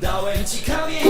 Dałem ci kamień.